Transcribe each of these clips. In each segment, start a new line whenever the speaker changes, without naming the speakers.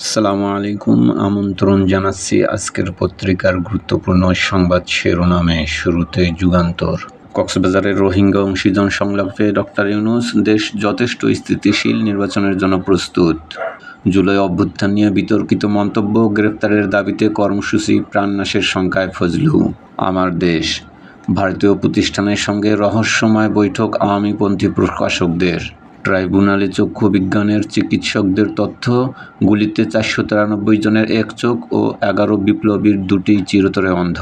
আসসালামু আলাইকুম। আমন্ত্রণ জানাচ্ছি আজকের পত্রিকার গুরুত্বপূর্ণ সংবাদ শিরোনামে। শুরুতে যুগান্তর। কক্সবাজারের রোহিঙ্গা অংশীজন সংলাপে ডক্টর ইউনুস দেশ যথেষ্ট স্থিতিশীল নির্বাচনের জন্য প্রস্তুত। জুলাই অভ্যুত্থান নিয়ে বিতর্কিত মন্তব্য গ্রেপ্তারের দাবিতে কর্মসূচি প্রাণনাশের সংখ্যায় ফজলু। আমার দেশ। ভারতীয় প্রতিষ্ঠানের সঙ্গে রহস্যময় বৈঠক আওয়ামীপন্থী প্রকাশকদের ট্রাইব্যুনালে চক্ষু বিজ্ঞানের চিকিৎসকদের তথ্য, গুলিতে চারশো তিরানব্বই জনের এক চোখ ও এগারো বিপ্লবীর দুটি চিরতরে অন্ধ।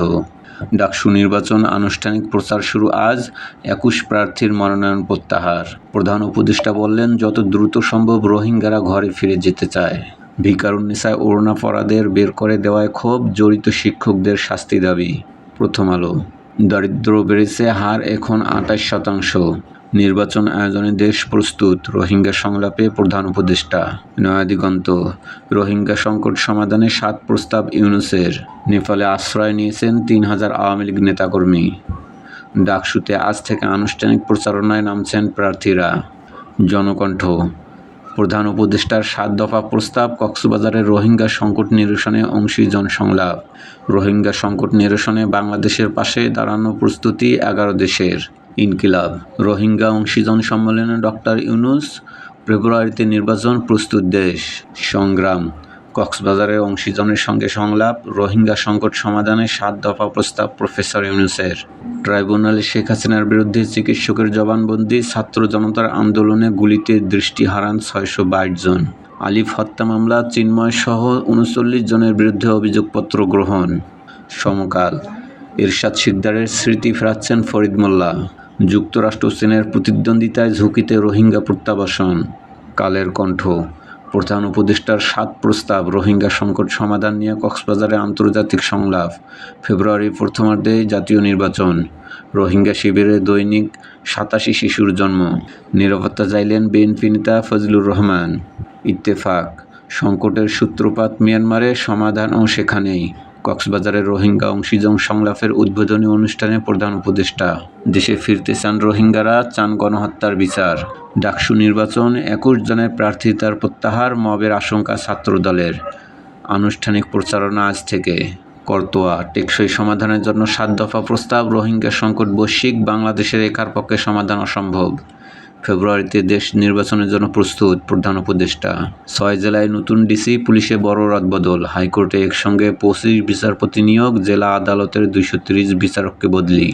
ডাকসু নির্বাচন আনুষ্ঠানিক প্রচার শুরু আজ, একুশ প্রার্থীর মনোনয়ন প্রত্যাহার। প্রধান উপদেষ্টা বললেন, যত দ্রুত সম্ভব রোহিঙ্গারা ঘরে ফিরে যেতে চায়। ভিকারুন্নিসায় ওড়না পরাদের বের করে দেওয়ায় ক্ষোভ, জড়িত শিক্ষকদের শাস্তি দাবি। প্রথম আলো। দারিদ্র বেড়েছে, হার এখন আটাশ শতাংশ। নির্বাচন আয়োজনে দেশ প্রস্তুত, রোহিঙ্গা সংলাপে প্রধান উপদেষ্টা। নয়াদিগন্ত, রোহিঙ্গা সংকট সমাধানে সাত প্রস্তাব ইউনুসের। নেপালে আশ্রয় নিয়েছেন তিন হাজার আওয়ামী লীগ নেতাকর্মী। ডাকসুতে আজ থেকে আনুষ্ঠানিক প্রচারণায় নামছেন প্রার্থীরা। জনকণ্ঠ, প্রধান উপদেষ্টার সাত দফা প্রস্তাব কক্সবাজারের রোহিঙ্গা সংকট নিরসনে অংশী জনসংলাপ। রোহিঙ্গা সংকট নিরসনে বাংলাদেশের পাশে দাঁড়ানো প্রস্তুতি এগারো দেশের। ইনকিলাব। রোহিঙ্গা অংশীজন সম্মেলনে ডক্টর ইউনুস ফেব্রুয়ারিতে নির্বাচন প্রস্তুত দেশ। সংগ্রাম। কক্সবাজারের অংশীজনের সঙ্গে সংলাপ, রোহিঙ্গা সংকট সমাধানে সাত দফা প্রস্তাব প্রফেসর ইউনুসের। ট্রাইব্যুনালে শেখ হাসিনার বিরুদ্ধে চিকিৎসকের জবানবন্দি, ছাত্র জনতার আন্দোলনে গুলিতে দৃষ্টি হারান ছয়শো বাইশ জন। আলিফ হত্যা মামলা, চিন্ময় সহ উনচল্লিশ জনের বিরুদ্ধে অভিযোগপত্র গ্রহণ। সমকাল। এরশাদ সিকদারের স্মৃতি ফেরাচ্ছেন ফরিদ মোল্লা। যুক্তরাষ্ট্র সেনের প্রতিদ্বন্দ্বিতায় ঝুঁকিতে রোহিঙ্গা প্রত্যাবাসন। কালের কণ্ঠ। প্রধান উপদেষ্টার সাত প্রস্তাব রোহিঙ্গা সংকট সমাধান নিয়ে কক্সবাজারে আন্তর্জাতিক সংলাপ। ফেব্রুয়ারি প্রথমার্ধে জাতীয় নির্বাচন। রোহিঙ্গা শিবিরে দৈনিক সাতাশি শিশুর জন্ম। নিরাপত্তা চাইলেন বিএনপি নেতা ফজলুর রহমান। ইত্তেফাক। সংকটের সূত্রপাত মিয়ানমারে সমাধানও সেখানেই। কক্সবাজারের রোহিঙ্গা অংশীজন সংলাপের উদ্বোধনী অনুষ্ঠানে প্রধান উপদেষ্টা। দেশে ফিরতে চান রোহিঙ্গারা, চান গণহত্যার বিচার। ডাকসু নির্বাচন, একুশ জনের প্রার্থিতার প্রত্যাহার, মবের আশঙ্কা ছাত্রদলের। আনুষ্ঠানিক প্রচারণা আজ থেকে। করতোয়া, টেকসই সমাধানের জন্য সাত দফা প্রস্তাব, রোহিঙ্গা সংকট বৈশ্বিক, বাংলাদেশের একার পক্ষে সমাধান অসম্ভব। ফেব্রুয়ারিতে দেশ নির্বাচনের জন্য প্রস্তুত প্রধান উপদেষ্টা। ছয় জেলায় নতুন ডিসি পুলিশে বড় রদবদল। হাইকোর্টে একসঙ্গে পঁচিশ বিচারপতি নিয়োগ, জেলা আদালতের দুইশো বিচারককে বদলি।